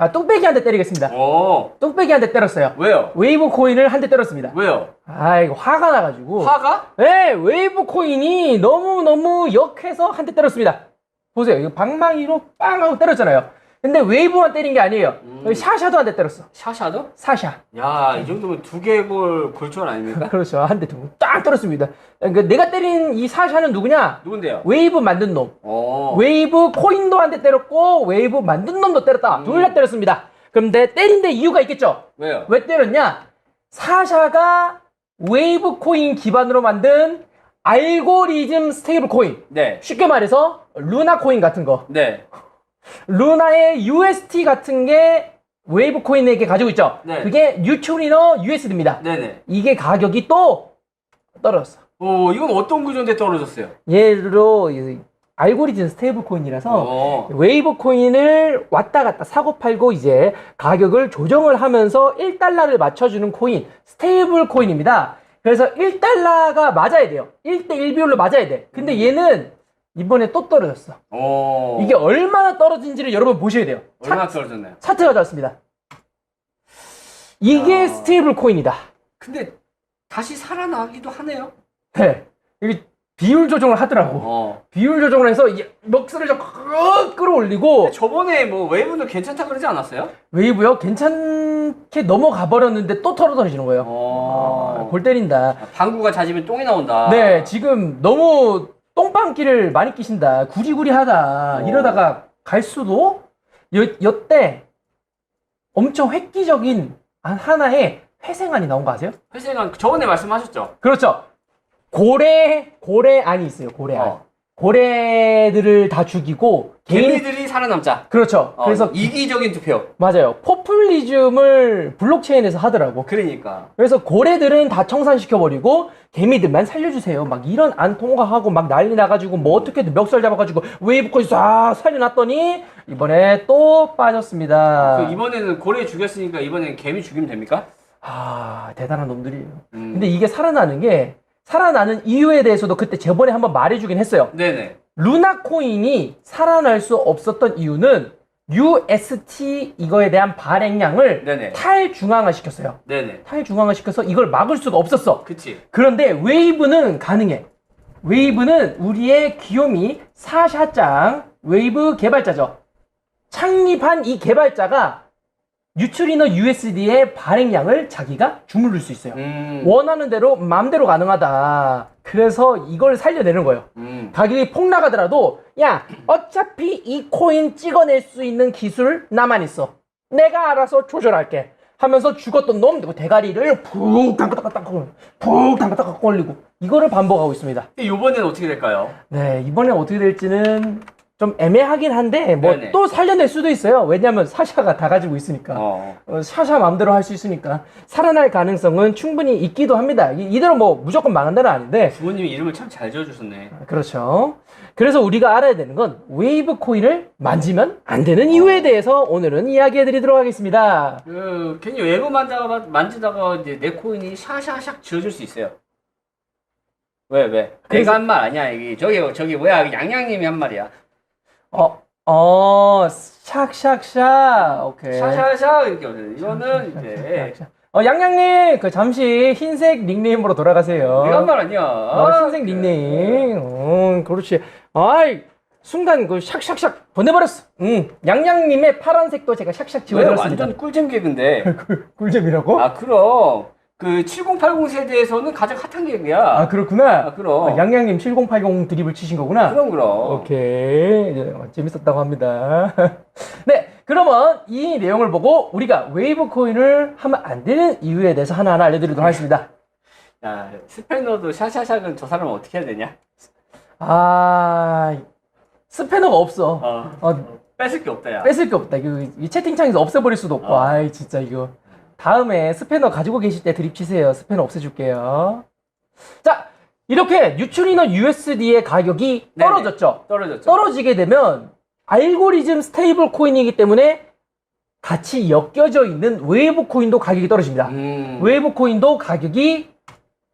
아, 뚱배기 한 대 때리겠습니다. 오. 뚱배기 한 대 때렸어요. 왜요? 웨이브 코인을 한 대 때렸습니다. 왜요? 아, 이거 화가 나가지고. 화가? 네, 웨이브 코인이 너무너무 역해서 한 대 때렸습니다. 보세요. 이거 방망이로 빵 하고 때렸잖아요. 근데 웨이브만 때린 게 아니에요. 음. 샤샤도 한 대 때렸어. 샤샤도? 사샤. 야, 이 정도면 두개골 골초원 아닙니까? 그렇죠. 한대딱 때렸습니다. 그러니까 내가 때린 이 사샤는 누구냐? 누군데요? 웨이브 만든 놈. 어. 웨이브 코인도 한 대 때렸고 웨이브 만든 놈도 때렸다. 음. 둘다 때렸습니다. 그런데 때린 데 이유가 있겠죠? 왜요? 왜 때렸냐? 사샤가 웨이브 코인 기반으로 만든 알고리즘 스테이블 코인. 네. 쉽게 말해서 루나 코인 같은 거. 네. 루나의 UST 같은 게 웨이브 코인에게 가지고 있죠. 네. 그게 뉴트리너 USD입니다. 네네. 이게 가격이 또 떨어졌어. 오, 이건 어떤 구조인데 떨어졌어요? 예로 이 알고리즘 스테이블 코인이라서 어. 웨이브 코인을 왔다 갔다 사고 팔고 이제 가격을 조정을 하면서 1달러를 맞춰주는 코인, 스테이블 코인입니다. 그래서 1달러가 맞아야 돼요. 1대 1 비율로 맞아야 돼. 근데 얘는 이번에 또 떨어졌어. 오. 이게 얼마나 떨어진지를 여러분 보셔야 돼요. 얼마나 차, 떨어졌나요? 차트가 잡았습니다. 이게 야. 스테이블 코인이다. 근데 다시 살아나기도 하네요. 네. 이게 비율 조정을 하더라고. 어. 비율 조정을 해서 멱살을 좀 끌- 끌어올리고 저번에 뭐 웨이브도 괜찮다 그러지 않았어요? 웨이브요 괜찮게 넘어가 버렸는데 또 털어떨어지는 거예요. 어. 아, 골 때린다. 방구가 잦으면 똥이 나온다. 네, 지금 너무 똥방귀를 많이 끼신다. 구리구리하다. 어. 이러다가 갈 수도 여, 여때 엄청 획기적인 한 하나의 회생안이 나온 거 아세요? 회생한 저번에 말씀하셨죠? 그렇죠. 고래 고래안이 있어요. 고래안. 어. 고래들을 다 죽이고 개인 개미들이 살아남자. 그렇죠. 어, 그래서 이기적인 투표. 맞아요. 포퓰리즘을 블록체인에서 하더라고. 그러니까. 그래서 고래들은 다 청산시켜버리고 개미들만 살려주세요. 막 이런 안 통과하고 막 난리 나가지고 뭐 어떻게든 멱살 잡아가지고 웨이브코인 싹 살려놨더니 이번에 또 빠졌습니다. 그 이번에는 고래 죽였으니까 이번에는 개미 죽이면 됩니까? 아 대단한 놈들이에요. 음. 근데 이게 살아나는 게 살아나는 이유에 대해서도 그때 저번에 한번 말해주긴 했어요. 네네. 루나 코인이 살아날 수 없었던 이유는 UST 이거에 대한 발행량을 네네. 탈중앙화 시켰어요. 네네. 탈중앙화 시켜서 이걸 막을 수가 없었어. 그치. 그런데 웨이브는 가능해. 웨이브는 우리의 귀요미 사샤짱 웨이브 개발자죠. 창립한 이 개발자가 뉴트리너 USD의 발행량을 자기가 주물릴 수 있어요. 음. 원하는 대로 마음대로 가능하다. 그래서 이걸 살려내는 거예요. 음. 가격이 폭 나가더라도 야 어차피 이 코인 찍어낼 수 있는 기술 나만 있어. 내가 알아서 조절할게. 하면서 죽었던 놈 대가리를 푹 담갔다가 푹 담갔다가 올리고 이거를 반복하고 있습니다. 이번에는 어떻게 될까요? 네 이번에 어떻게 될지는 좀 애매하긴 한데 뭐 네네. 또 살려낼 수도 있어요. 왜냐하면 사샤가 다 가지고 있으니까. 어. 어, 샤샤 마음대로 할 수 있으니까 살아날 가능성은 충분히 있기도 합니다. 이- 이대로 뭐 무조건 망한다는 아닌데 부모님이 이름을 참 잘 지어주셨네. 그렇죠. 그래서 우리가 알아야 되는 건 웨이브 코인을 만지면 안 되는 이유에 대해서 오늘은 이야기해 드리도록 하겠습니다. 그 괜히 외부 만다가 만지다가 이제 내 코인이 샤샤샥 지어줄 수 있어요. 왜 왜? 그래서- 내가 한 말 아니야 이게 저기 저기 뭐야 양양님이 한 말이야. 어, 어, 샥샥샥. 오케이. 샤샤샥 이렇게 오세요. 이거는 이제 샥샥샥. 어, 양양님, 그 잠시 흰색 닉네임으로 돌아가세요. 내가 한 말 아니야. 어, 흰색 닉네임. 어, 그렇지. 아이, 순간 그 샥샥샥 보내버렸어. 응. 양양님의 파란색도 제가 샥샥 왜 지워드렸습니다. 완전 꿀잼 개그인데. 꿀잼이라고? 아 그럼 그 7080 세대에서는 가장 핫한 개그야. 아, 그렇구나. 아, 그럼. 아, 양양님 7080 드립을 치신 거구나. 그럼 그럼. 오케이. 재밌었다고 합니다. 네. 그러면 이 내용을 보고 우리가 웨이브 코인을 하면 안 되는 이유에 대해서 하나하나 알려드리도록 하겠습니다. 야 스패너도 샤샤샥은 저 사람은 어떻게 해야 되냐? 아, 스패너가 없어. 어. 어, 뺏을 게 없다 야. 뺏을 게 없다. 이거 이 채팅창에서 없애버릴 수도 없고. 어. 아이, 진짜 이거. 다음에 스패너 가지고 계실 때 드립 치세요. 스패너 없애줄게요. 자, 이렇게 뉴트리너 USD의 가격이 네네. 떨어졌죠. 떨어졌죠. 떨어지게 되면 알고리즘 스테이블 코인이기 때문에 같이 엮여져 있는 웨이브 코인도 가격이 떨어집니다. 음. 웨이브 코인도 가격이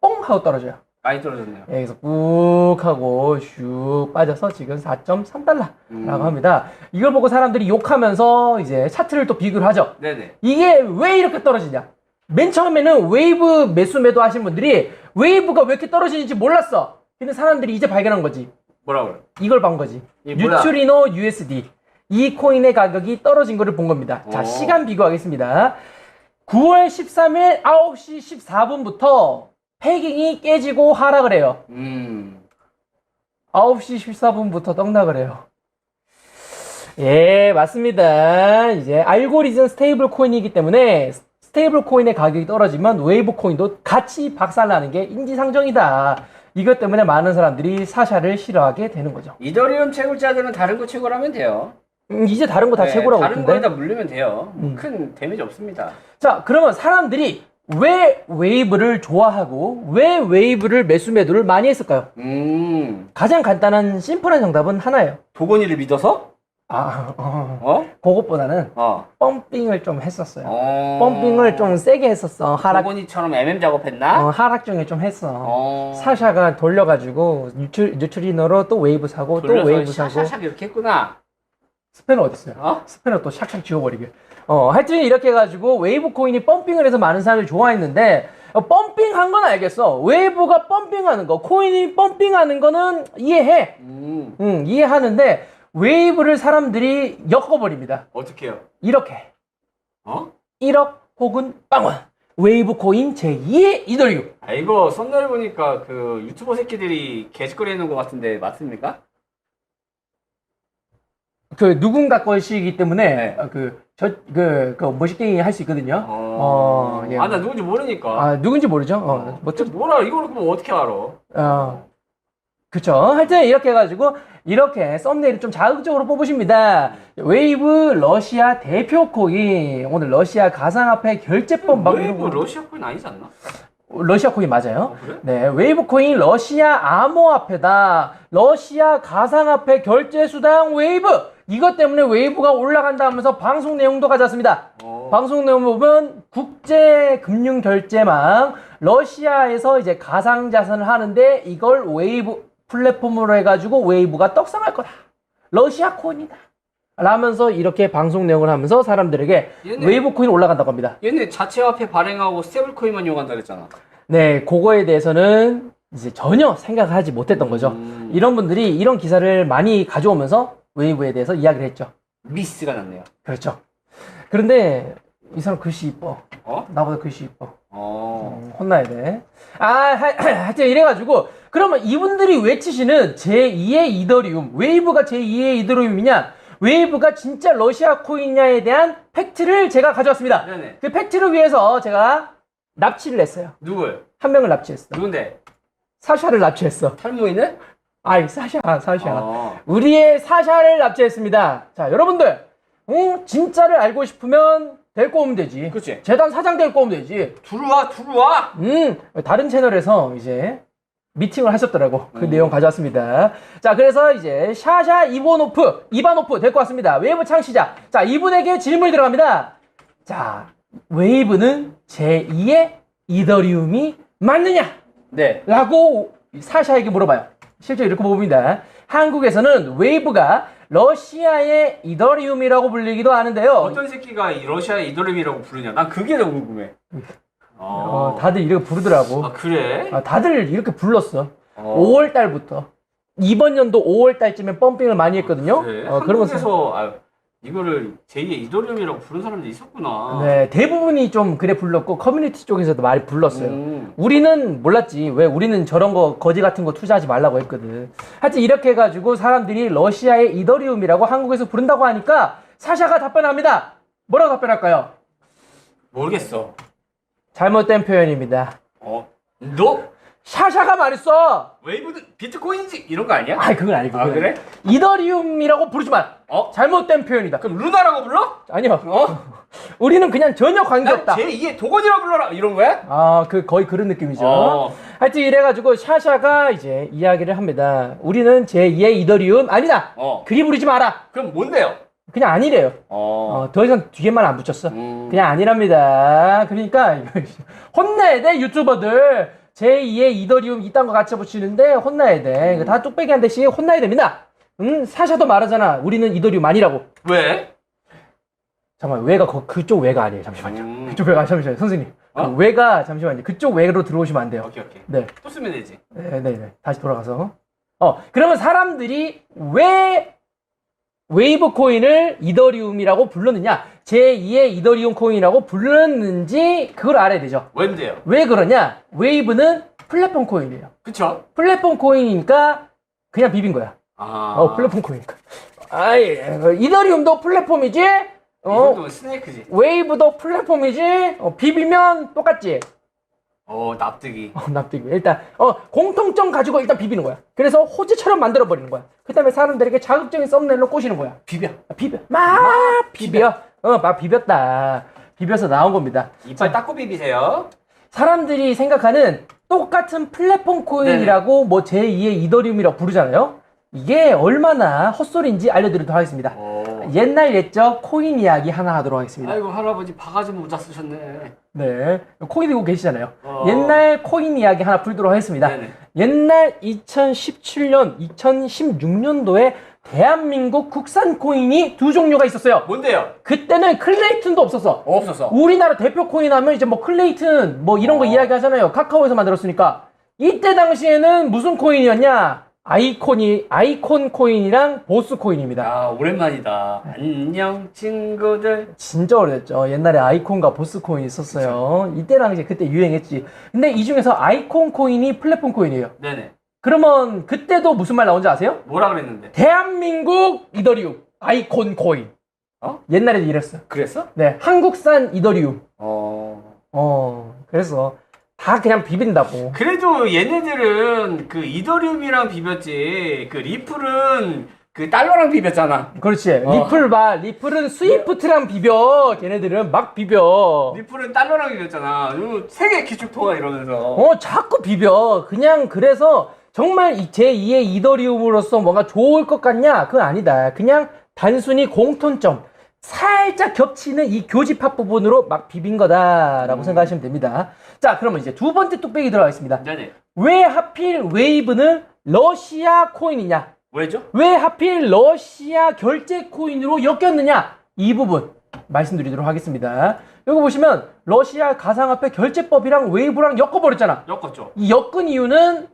뽕 하고 떨어져요. 많이 떨어졌네요. 여기서 꾹 하고 슉 빠져서 지금 4.3달러라고 음. 합니다. 이걸 보고 사람들이 욕하면서 이제 차트를 또 비교를 하죠. 네네. 이게 왜 이렇게 떨어지냐? 맨 처음에는 웨이브 매수 매도 하신 분들이 웨이브가 왜 이렇게 떨어지는지 몰랐어. 근데 사람들이 이제 발견한 거지. 뭐라 그래? 이걸 본 거지. 이게 뭐야? 뉴트리노 USD. 이 코인의 가격이 떨어진 거를 본 겁니다. 자, 오. 시간 비교하겠습니다. 9월 13일 9시 14분부터 패깅이 깨지고 하락을 해요. 음. 9시 14분부터 떡락을 해요. 예, 맞습니다. 이제 알고리즘 스테이블 코인이기 때문에 스테이블 코인의 가격이 떨어지면 웨이브 코인도 같이 박살나는 게 인지상정이다. 이것 때문에 많은 사람들이 사샤를 싫어하게 되는 거죠. 이더리움 채굴자들은 다른 거 채굴하면 돼요. 음, 이제 다른 거 다 네, 채굴하고 다른. 거에다 물리면 돼요. 음. 큰 데미지 없습니다. 자, 그러면 사람들이 왜 웨이브를 좋아하고 왜 웨이브를 매수 매도를 많이 했을까요? 음. 가장 간단한 심플한 정답은 하나예요. 도건이를 믿어서? 아, 어, 어? 그것보다는 어. 펌핑을 좀 했었어요. 어. 펌핑을 좀 세게 했었어. 하락, 도건이처럼 MM 작업했나? 어, 하락 중에 좀 했어. 어. 사샤가 돌려가지고 뉴트, 뉴트리노로 또 웨이브 사고 또 돌려서 웨이브 사고 샤샤샥 이렇게 했구나. 스패너 어딨어요? 어? 스패너 또 샥샥 지워버리게. 어, 하여튼 이렇게 해가지고 웨이브 코인이 펌핑을 해서 많은 사람들이 좋아했는데 어, 펌핑한 건 알겠어. 웨이브가 펌핑하는 거, 코인이 펌핑하는 거는 이해해. 음. 응, 이해하는데 웨이브를 사람들이 엮어버립니다. 어떻게 해요? 이렇게. 어? 1억 혹은 빵원. 웨이브 코인 제2의 이더리움. 아, 이거 썸네일 보니까 그 유튜버 새끼들이 개짓거리 해놓은 것 같은데 맞습니까? 그 누군가 것이기 때문에 네. 어, 그, 저, 그, 그 멋있게 할 수 있거든요. 어, 예. 아, 나 누군지 모르니까. 아, 누군지 모르죠? 어, 뭐, 저 뭐라, 이걸 그럼 어떻게 알아? 어, 그쵸. 하여튼 이렇게 해가지고, 이렇게 썸네일을 좀 자극적으로 뽑으십니다. 웨이브 러시아 대표 코인. 오늘 러시아 가상화폐 결제법 막 웨이브 러시아 코인 아니잖아? 러시아 코인 맞아요. 어, 그래? 네, 웨이브 코인 러시아 암호화폐다. 러시아 가상화폐 결제 수단 웨이브. 이것 때문에 웨이브가 올라간다 하면서 방송 내용도 가져왔습니다. 어. 방송 내용 보면 국제 금융 결제망 러시아에서 이제 가상 자산을 하는데 이걸 웨이브 플랫폼으로 해가지고 웨이브가 떡상할 거다. 러시아 코인이다. 라면서 이렇게 방송 내용을 하면서 사람들에게 얘네- 웨이브 코인 올라간다고 합니다. 얘네 자체 화폐 발행하고 스테이블 코인만 이용한다 그랬잖아. 네, 그거에 대해서는 이제 전혀 생각하지 못했던 거죠. 음. 이런 분들이 이런 기사를 많이 가져오면서 웨이브에 대해서 이야기를 했죠. 미스가 났네요. 그렇죠. 그런데 이 사람 글씨 이뻐. 어? 나보다 글씨 이뻐. 어. 음, 혼나야 돼. 아, 하, 하여튼 이래가지고 그러면 이분들이 외치시는 제2의 이더리움, 웨이브가 제2의 이더리움이냐, 웨이브가 진짜 러시아 코인이냐에 대한 팩트를 제가 가져왔습니다. 네네. 그 팩트를 위해서 제가 납치를 했어요. 누굴? 한 명을 납치했어. 누군데? 사샤를 납치했어. 탈모이네? 아이, 사샤, 사샤. 어. 우리의 사샤를 납치했습니다. 자, 여러분들, 응? 진짜를 알고 싶으면 데리고 오면 되지. 그치. 재단 사장 데리고 오면 되지. 들어와, 들어와! 음, 다른 채널에서 이제 미팅을 하셨더라고. 그 음. 내용 가져왔습니다. 자, 그래서 이제 샤샤 이보노프, 이바노프 데리고 왔습니다. 웨이브 창시자. 자, 이분에게 질문이 들어갑니다. 자, 웨이브는 제2의 이더리움이 맞느냐? 네. 라고 사샤에게 물어봐요. 실제 이렇게 봅니다. 한국에서는 웨이브가 러시아의 이더리움이라고 불리기도 하는데요. 어떤 새끼가 이 러시아의 이더리움이라고 부르냐? 난 그게 더 궁금해. 어, 다들 이렇게 부르더라고. 아, 그래? 아, 다들 이렇게 불렀어. 어. 5월 달부터. 이번 연도 5월 달쯤에 펌핑을 많이 했거든요. 그래? 어, 그런 거 한국에서 아, 이거를 제2의 이더리움이라고 부른 사람들이 있었구나. 네, 대부분이 좀 그래 불렀고 커뮤니티 쪽에서도 많이 불렀어요. 음. 우리는 몰랐지. 왜 우리는 저런 거 거지 같은 거 투자하지 말라고 했거든. 하여튼 이렇게 해가지고 사람들이 러시아의 이더리움이라고 한국에서 부른다고 하니까 사샤가 답변합니다. 뭐라고 답변할까요? 모르겠어. 잘못된 표현입니다. 어? 너 샤샤가 말했어. 웨이브는 비트코인지 이런 거 아니야? 아, 그건 아니고. 아, 그래? 이더리움이라고 부르지 마. 어? 잘못된 표현이다. 그럼 루나라고 불러? 아니요. 어? 우리는 그냥 전혀 관계없다. 난 제2의 도건이라고 불러라 이런 거야? 아, 그 거의 그런 느낌이죠. 어. 하여튼 이래가지고 샤샤가 이제 이야기를 합니다. 우리는 제 2의 이더리움 아니다. 어. 그리 부르지 마라. 그럼 뭔데요? 그냥 아니래요. 어. 어, 더 이상 뒤에만 안 붙였어. 음. 그냥 아니랍니다. 그러니까 이거 혼내야 돼 유튜버들. 제2의 이더리움 이딴 거 같이 붙이는데 혼나야 돼. 이거 다 뚝배기 한 대씩 혼나야 됩니다. 응? 사샤도 말하잖아. 우리는 이더리움 아니라고. 왜? 잠깐만, 외가 거, 그쪽 외가 아니에요. 잠시만요. 음. 그쪽 외가, 잠시만요. 선생님. 어? 그 외가, 잠시만요. 그쪽 외로 들어오시면 안 돼요. 오케이 오케이. 네. 또 쓰면 되지. 네, 네, 네. 다시 돌아가서. 어, 그러면 사람들이 왜 웨이브 코인을 이더리움이라고 불렀느냐? 제2의 이더리움 코인이라고 불렀는지 그걸 알아야 되죠. 왠데요? 왜 그러냐? 웨이브는 플랫폼 코인이에요. 그쵸? 플랫폼 코인이니까 그냥 비빈 거야. 아. 어, 플랫폼 코인이니까. 아이, 이더리움도 플랫폼이지? 이 어, 스네이크지. 웨이브도 플랫폼이지? 어, 비비면 똑같지? 어 납득이. 어, 납득이. 일단, 어, 공통점 가지고 일단 비비는 거야. 그래서 호재처럼 만들어 버리는 거야. 그 다음에 사람들에게 자극적인 썸네일로 꼬시는 거야. 비벼. 아, 비벼. 막 비벼. 어, 막 비볐다. 비벼서 나온 겁니다. 이빨 닦고 비비세요. 사람들이 생각하는 똑같은 플랫폼 코인이라고 뭐 제2의 이더리움이라고 부르잖아요. 이게 얼마나 헛소리인지 알려드리도록 하겠습니다. 오. 옛날 옛적 코인 이야기 하나 하도록 하겠습니다. 아이고 할아버지 바가지 모자 쓰셨네. 네. 코인 들고 계시잖아요. 어. 옛날 코인 이야기 하나 풀도록 하겠습니다. 네네. 옛날 2017년, 2016년도에 대한민국 국산 코인이 두 종류가 있었어요. 뭔데요? 그때는 클레이튼도 없었어. 없었어. 우리나라 대표 코인 하면 이제 뭐 클레이튼 뭐 이런 거 어. 이야기 하잖아요. 카카오에서 만들었으니까. 이때 당시에는 무슨 코인이었냐? 아이콘이 아이콘 코인이랑 보스 코인입니다. 아 오랜만이다. 안녕 친구들. 진짜 오래됐죠. 옛날에 아이콘과 보스 코인이 있었어요. 이때 당시에 그때 유행했지. 근데 이 중에서 아이콘 코인이 플랫폼 코인이에요. 네네. 그러면 그때도 무슨 말 나온지 아세요? 뭐라 그랬는데? 대한민국 이더리움 아이콘 코인. 어? 옛날에도 이랬어요. 그랬어? 네, 한국산 이더리움. 어. 어, 그래서 다 그냥 비빈다고. 그래도 얘네들은 그 이더리움이랑 비볐지. 그 리플은 그 달러랑 비볐잖아. 그렇지. 어. 리플 봐. 리플은 스위프트랑 비벼. 걔네들은 막 비벼. 리플은 달러랑 비볐잖아. 이거 세계 기축 통화 이러면서. 어, 자꾸 비벼. 그냥 그래서 정말 이 제2의 이더리움으로서 뭔가 좋을 것 같냐? 그건 아니다. 그냥 단순히 공통점. 살짝 겹치는 이 교집합 부분으로 막 비빈 거다라고 음. 생각하시면 됩니다. 자, 그러면 이제 두 번째 뚝배기 들어가겠습니다. 네네. 왜 하필 웨이브는 러시아 코인이냐? 왜죠? 왜 하필 러시아 결제 코인으로 엮였느냐? 이 부분 말씀드리도록 하겠습니다. 여기 보시면 러시아 가상화폐 결제법이랑 웨이브랑 엮어버렸잖아. 엮었죠. 이 엮은 이유는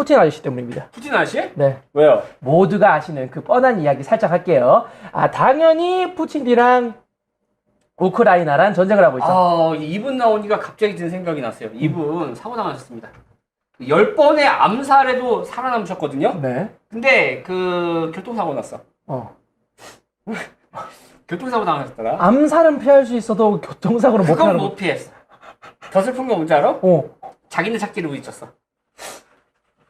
푸틴 아저씨 때문입니다. 푸틴 아저씨? 네. 왜요? 모두가 아시는 그 뻔한 이야기 살짝 할게요. 아, 당연히 푸틴이랑 우크라이나랑 전쟁을 하고 있어. 아, 이분 나오니까 갑자기 든 생각이 났어요. 이분 사고 당하셨습니다. 열 번의 암살에도 살아남으셨거든요. 네. 근데 그 교통사고 났어. 어. 교통사고 당하셨더라. 암살은 피할 수 있어도 교통사고는 못 그건 피하는 거. 못 피했어. 더 슬픈 거 뭔지 알아? 어. 자기네 착지를 부딪혔어.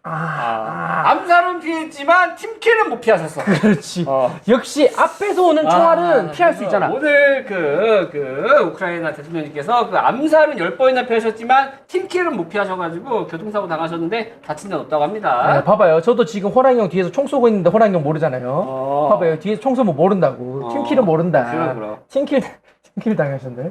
아, 아, 암살은 피했지만 팀킬은 못 피하셨어. 그렇지. 어. 역시 앞에서 오는 총알은 아, 피할 수 있잖아. 오늘 그, 그, 우크라이나 대통령님께서 그 암살은 10번이나 피하셨지만 팀킬은 못 피하셔가지고 교통사고 당하셨는데 다친 데는 없다고 합니다. 네, 봐봐요. 저도 지금 호랑이 형 뒤에서 총 쏘고 있는데 호랑이 형 모르잖아요. 어. 봐봐요. 뒤에서 총 쏘면 모른다고. 어. 팀킬은 모른다. 그럼, 그럼. 팀킬, 팀킬 당하셨네.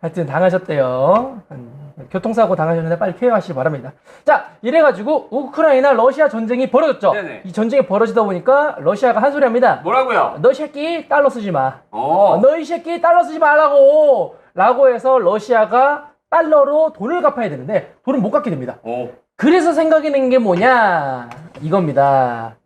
하여튼 당하셨대요. 음, 교통사고 당하셨는데 빨리 쾌유하시기 바랍니다. 자, 이래가지고 우크라이나 러시아 전쟁이 벌어졌죠. 네네. 이 전쟁이 벌어지다 보니까 러시아가 한 소리 합니다. 뭐라고요? 너이 새끼 달러 쓰지 마. 어. 너이 새끼 달러 쓰지 말라고. 라고 해서 러시아가 달러로 돈을 갚아야 되는데 돈을 못 갚게 됩니다. 어. 그래서 생각이 난게 뭐냐 이겁니다.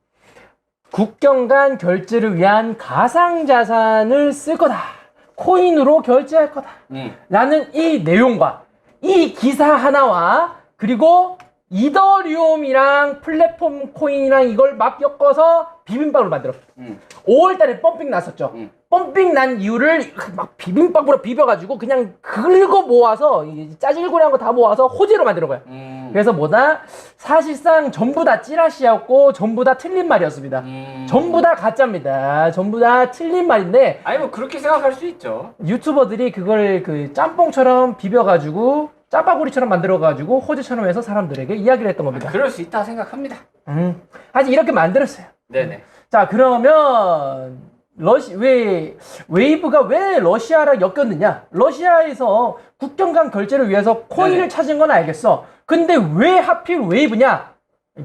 국경 간 결제를 위한 가상자산을 쓸 거다. 코인으로 결제할 거다. 음. 라는 이 내용과 이 기사 하나와 그리고 이더리움이랑 플랫폼 코인이랑 이걸 막 엮어서 비빔밥을 만들어. 음. 5월 달에 펌핑 났었죠. 음. 펌핑 난 이유를 막 비빔밥으로 비벼가지고 그냥 긁어 모아서 이 짜질구리한 거 다 모아서 호재로 만드는 거야. 음. 그래서 뭐다 사실상 전부 다 찌라시였고 전부 다 틀린 말이었습니다. 음. 전부 다 가짜입니다. 전부 다 틀린 말인데 아니 뭐 그렇게 생각할 수 있죠. 유튜버들이 그걸 그 짬뽕처럼 비벼가지고 짜파구리처럼 만들어가지고 호재처럼 해서 사람들에게 이야기를 했던 겁니다. 그럴 수 있다 생각합니다. 음, 아직 이렇게 만들었어요. 네네. 자 그러면 러시 왜 웨이브가 왜 러시아랑 엮였느냐? 러시아에서 국경 간 결제를 위해서 코인을 네네. 찾은 건 알겠어. 근데 왜 하필 웨이브냐?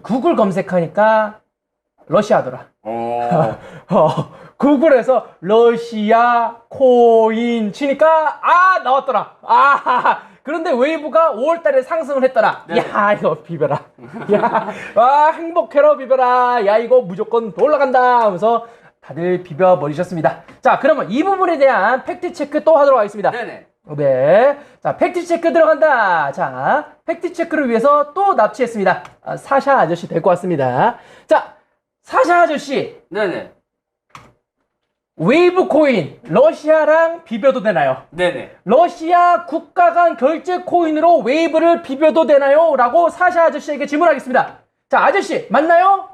구글 검색하니까 러시아더라. 어. 어, 구글에서 러시아 코인 치니까 아 나왔더라. 아 그런데 웨이브가 5월달에 상승을 했더라. 네. 야 이거 비벼라. 야, 와 행복해라 비벼라. 야 이거 무조건 더 올라간다. 하면서 다들 비벼 버리셨습니다. 자 그러면 이 부분에 대한 팩트 체크 또 하도록 하겠습니다. 네네. 네. 자, 팩트체크 들어간다. 자, 팩트체크를 위해서 또 납치했습니다. 아, 사샤 아저씨 데리고 왔습니다. 자, 사샤 아저씨, 네네. 웨이브 코인, 러시아랑 비벼도 되나요? 네네. 러시아 국가 간 결제 코인으로 웨이브를 비벼도 되나요? 라고 사샤 아저씨에게 질문하겠습니다. 자, 아저씨, 맞나요?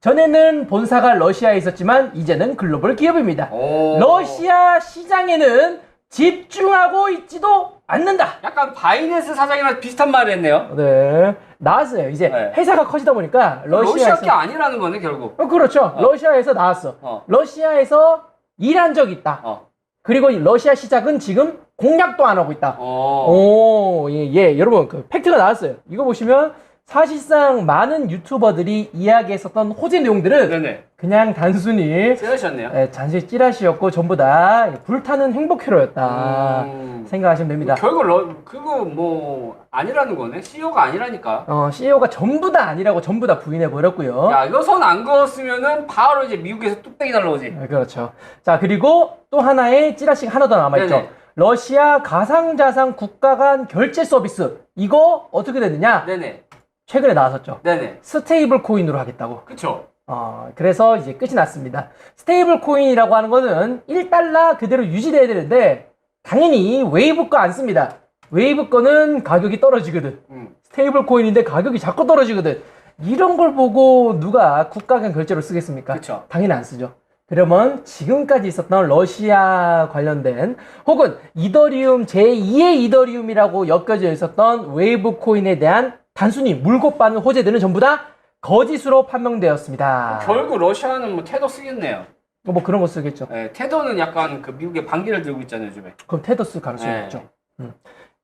전에는 본사가 러시아에 있었지만, 이제는 글로벌 기업입니다. 오. 러시아 시장에는 집중하고 있지도 않는다. 약간 바이낸스 사장이랑 비슷한 말을 했네요. 네. 나왔어요. 이제 네. 회사가 커지다 보니까 러시아 러시아에서 게 아니라는 거네 결국. 어, 그렇죠. 어. 러시아에서 나왔어. 어. 러시아에서 일한 적 있다. 어. 그리고 이 러시아 시작은 지금 공략도 안 하고 있다. 어. 오, 예, 예. 여러분, 그 팩트가 나왔어요. 이거 보시면 사실상 많은 유튜버들이 이야기했었던 호재 내용들은 네네. 그냥 단순히 쓰셨네요. 예, 단순히 찌라시였고 전부 다 불타는 행복회로였다. 음. 생각하시면 됩니다. 결국 러, 그거 뭐 아니라는 거네. CEO가 아니라니까. 어, CEO가 전부 다 아니라고 전부 다 부인해 버렸고요. 야 이거 선 안 그었으면은 바로 이제 미국에서 뚝배기 날라오지. 네, 그렇죠. 자, 그리고 또 하나의 찌라시가 하나 더 남아 있죠. 네네. 러시아 가상자산 국가 간 결제 서비스. 이거 어떻게 됐느냐? 네네. 최근에 나왔었죠. 네네. 스테이블 코인으로 하겠다고. 그쵸. 어, 그래서 이제 끝이 났습니다. 스테이블 코인이라고 하는 거는 1달러 그대로 유지돼야 되는데, 당연히 웨이브 거 안 씁니다. 웨이브 거는 가격이 떨어지거든. 음. 스테이블 코인인데 가격이 자꾸 떨어지거든. 이런 걸 보고 누가 국가 간 결제로 쓰겠습니까? 그쵸. 당연히 안 쓰죠. 그러면 지금까지 있었던 러시아 관련된 혹은 이더리움 제2의 이더리움이라고 엮여져 있었던 웨이브 코인에 대한 단순히 물고 빠는 호재들은 전부 다 거짓으로 판명되었습니다. 결국 러시아는 뭐 테더 쓰겠네요. 뭐 그런 거 쓰겠죠. 네, 테더는 약간 그 미국의 반기를 들고 있잖아요 요즘에. 그럼 테더스 가능성이 네. 있죠. 음.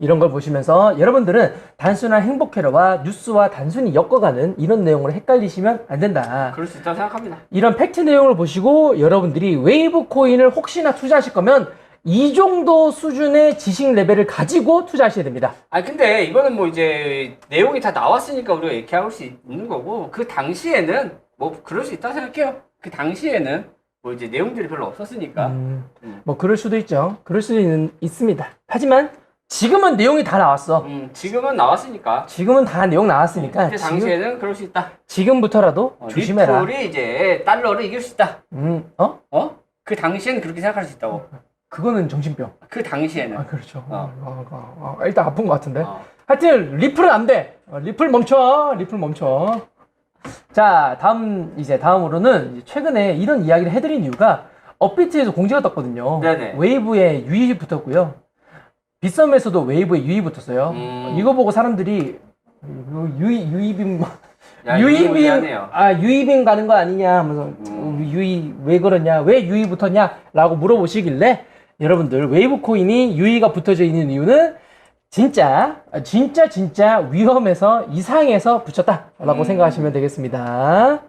이런 걸 보시면서 여러분들은 단순한 행복회로와 뉴스와 단순히 엮어가는 이런 내용으로 헷갈리시면 안 된다. 그럴 수 있다고 생각합니다. 이런 팩트 내용을 보시고 여러분들이 웨이브 코인을 혹시나 투자하실 거면 이 정도 수준의 지식 레벨을 가지고 투자하셔야 됩니다. 아 근데 이거는 뭐 이제 내용이 다 나왔으니까 우리가 얘기할 수 있는 거고 그 당시에는 뭐 그럴 수 있다 고 생각해요. 그 당시에는 뭐 이제 내용들이 별로 없었으니까. 음, 음. 뭐 그럴 수도 있죠. 그럴 수도 있는, 있습니다. 하지만 지금은 내용이 다 나왔어. 음, 지금은 나왔으니까. 지금은 다 내용 나왔으니까 그때 지금, 당시에는 그럴 수 있다. 지금부터라도 어, 조심해라. 리플이 이제 달러를 이길 수 있다. 음, 어? 어? 그 당시에는 그렇게 생각할 수 있다고. 그거는 정신병. 그 당시에는. 아, 그렇죠. 어. 어, 어, 어, 일단 아픈 것 같은데. 어. 하여튼 리플은 안 돼. 어, 리플 멈춰. 리플 멈춰. 자, 다음 이제 다음으로는 이제 최근에 이런 이야기를 해드린 이유가 업비트에서 공지가 떴거든요. 네네. 웨이브에 유입이 붙었고요. 빗썸에서도 웨이브에 유입이 붙었어요. 음. 이거 보고 사람들이 이거 유입 유입임 뭐 야, 유입임 유입이하네요. 아 유입임 가는 거 아니냐 하면서 음. 어, 유입 왜 그러냐 왜 유입 붙었냐 라고 물어보시길래 여러분들 웨이브 코인이 유의가 붙어져 있는 이유는 진짜 진짜 진짜 위험해서 이상해서 붙였다라고 음. 생각하시면 되겠습니다.